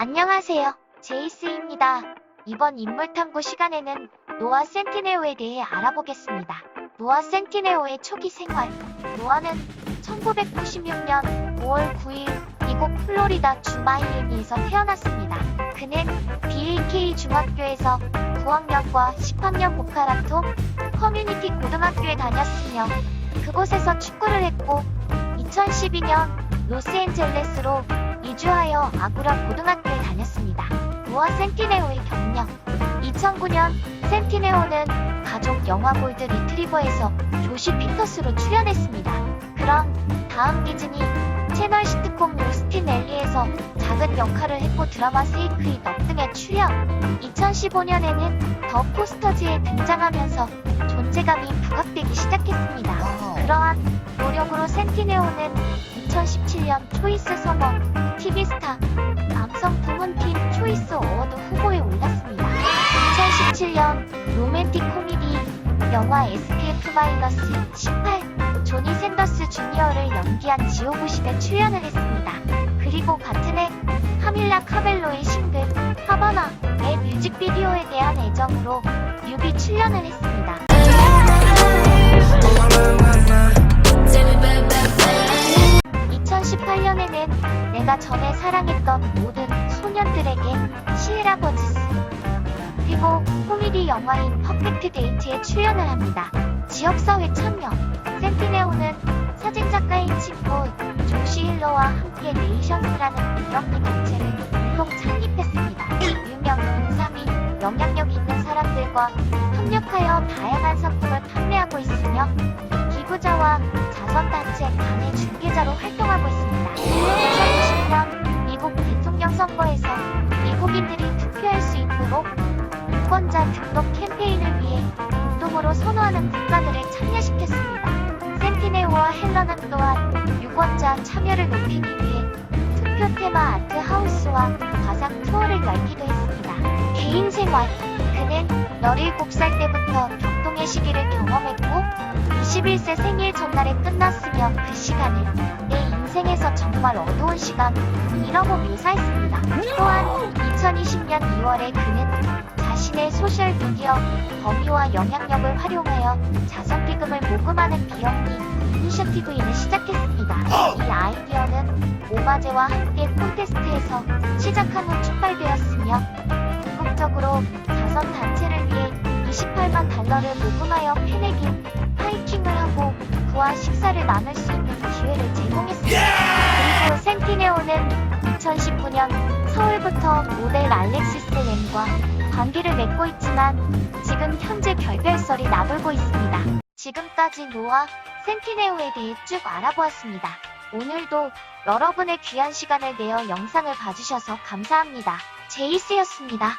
안녕하세요. 제이스입니다. 이번 인물탐구 시간에는 노아 센티네오에 대해 알아보겠습니다. 노아 센티네오의 초기 생활. 노아는 1996년 5월 9일 미국 플로리다 주 마이애미에서 태어났습니다. 그는 BAK 중학교에서 9학년과 10학년 보카라토 커뮤니티 고등학교에 다녔으며 그곳에서 축구를 했고 2012년 로스앤젤레스로 이주하여 아구라 고등학교에 다녔습니다. 노아 센티네오의 경력 2009년 센티네오는 가족 영화 골드 리트리버에서 조시 피터스로 출연했습니다. 그런 다음 디즈니 채널 시트콤 로스틴 앨리에서 작은 역할을 했고 드라마 세이크의 너 등에 출연 2015년에는 더 포스터즈에 등장하면서 존재감이 부각되기 시작했습니다. 그러한 노력으로 센티네오는 2017년 초이스 서머 TV스타 남성 부문팀 초이스 어워드 후보에 올랐습니다. 2017년 로맨틱 코미디 영화 SKF-18 조니 샌더스 주니어를 연기한 지오구십에 출연을 했습니다. 그리고 같은 해 카밀라 카벨로의 싱글 하바나의 뮤직비디오에 대한 애정으로 뮤비 출연을 했습니다. 사랑했던 모든 소년들에게 시에라버즈스 그리고 코미디 영화인 퍼펙트 데이트에 출연을 합니다. 지역사회 참여 센티네오는 사진작가인 친구 조시 힐러와 함께 네이션스라는 유럽리 단체를 공동 창립했습니다. 유명 인사 및 영향력 있는 사람들과 협력하여 다양한 상품을 판매하고 있으며 기부자와 자선단체 간의 중개자로 활동 유권자 등록 캠페인을 위해 공동으로 선호하는 국가들을 참여시켰습니다. 센티네오와 헬러는 또한 유권자 참여를 높이기 위해 투표 테마 아트 하우스와 과상 투어를 열기도 했습니다. 개인 생활 그는 17살 때부터 격동의 시기를 경험했고 21세 생일 전날에 끝났으며 그 시간을 내 인생에서 정말 어두운 시간이라고 묘사했습니다. 또한 2020년 2월에 그는 자신의 소셜미디어 범위와 영향력을 활용하여 자선기금을 모금하는 비영리 이니셔티브인을 시작했습니다. 이 아이디어는 오마제와 함께 콘테스트에서 시작한 후 출발되었으며 궁극적으로 자선 단체를 위해 28만 달러를 모금하여 패내기 하이킹을 하고 그와 식사를 나눌 수 있는 기회를 제공했습니다. 그리고 센티네오는 2019년 서울부터 모델 알렉시스 램과 관계를 맺고 있지만 지금 현재 별별설이 나돌고 있습니다. 지금까지 노아 센티네오에 대해 쭉 알아보았습니다. 오늘도 여러분의 귀한 시간을 내어 영상을 봐주셔서 감사합니다. 제이스였습니다.